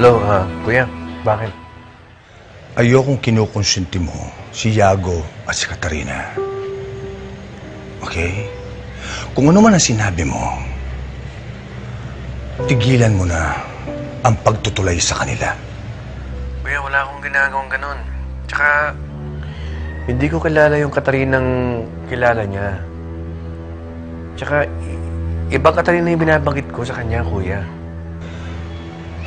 Hello, ah, kuya. Bakit? Ayokong kinukonsinti mo si Yago at si Katarina. Okay? Kung ano man ang sinabi mo, tigilan mo na ang pagtutulay sa kanila. Kuya, wala akong ginagawang ganun. Tsaka, hindi ko kilala yung Katarinang kilala niya. Tsaka, i- ibang Katarina yung binabanggit ko sa kanya, kuya.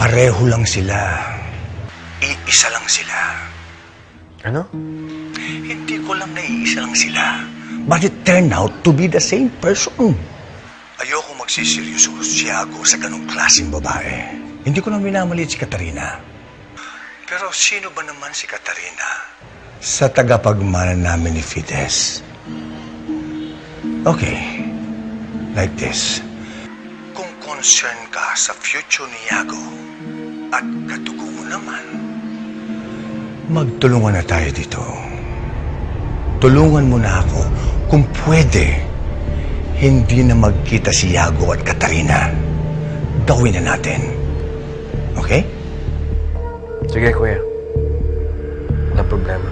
Pareho lang sila. Iisa lang sila. Ano? Hindi ko lang naiisa lang sila. But it turned out to be the same person. Ayoko magsiseryoso si Yago sa ganong klaseng babae. Hindi ko na minamalit si Katarina. Pero sino ba naman si Katarina? Sa tagapagmana namin ni Fides. Okay. Like this. Kung concern ka sa future ni Yago at katugo mo naman, magtulungan na tayo dito. Tulungan mo na ako kung pwede hindi na magkita si Yago at Katarina. Gawin na natin. Okay? Sige, kuya. Walang problema.